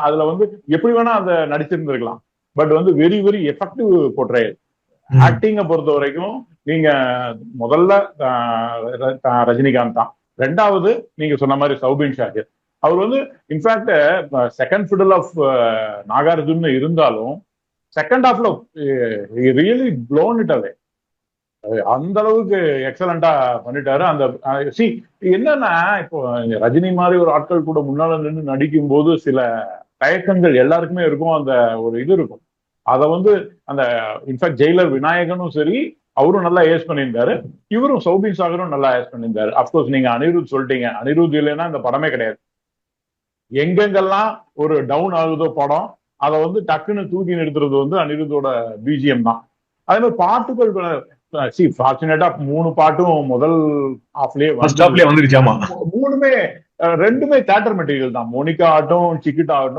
அதுல வந்து எப்படி வேணா அந்த நடிச்சிருந்திருக்கலாம். பட் வந்து வெரி வெரி எஃபெக்டிவ் போட்ரேயல் ம். ஆக்டிங்க பொறுத்த வரைக்கும் நீங்க முதல்ல ஆஹ், ஆஹ், ரஜினிகாந்த் தான். ரெண்டாவது நீங்க சொன்ன மாதிரி சௌபின் ஷாகிர் அவர் வந்து in fact second fiddle of Nagarjun இருந்தாலும் செகண்ட் ஹாஃப்ல ரியலி ப்ளோன் இட் அவே அந்த அளவுக்கு எக்ஸலண்டா பண்ணிட்டாரு. அந்த சி என்னன்னா இப்போ ரஜினி மாதிரி ஒரு ஆட்கள் கூட முன்னால நின்று நடிக்கும் போது சில தயக்கங்கள் எல்லாருக்குமே இருக்கும். அந்த ஒரு இது இருக்கும். அத வந்து அந்த இன்ஃபேக்ட் ஜெயிலர் விநாயகனும் சரி அவரும் நல்லா ஏஸ் பண்ணியிருந்தாரு. இவரும் சௌபின் சாகரும் நல்லா ஏஸ் பண்ணியிருந்தாரு. அப்கோர்ஸ் நீங்க அனிருத் சொல்லிட்டீங்க. அனிருத் இல்லைன்னா இந்த படமே கிடையாது. எங்கெங்கெல்லாம் ஒரு டவுன் ஆகுதோ படம் அதை வந்து டக்குன்னு தூக்கி நிறுத்துறது வந்து அனிருத்தோட பிஜிஎம் தான். அதே மாதிரி பாட்டுகள் சி ஃபார்ச்சுனேட்டா மூணு பாட்டும் முதல் ஹாஃப்லயே ஃபர்ஸ்ட் வந்துருச்சு ஆமா. மூணுமே ரெண்டுமே தேட்டர் மெட்டீரியல் தான். மோனிகா ஆகட்டும் சிக்கிட் ஆகட்டும்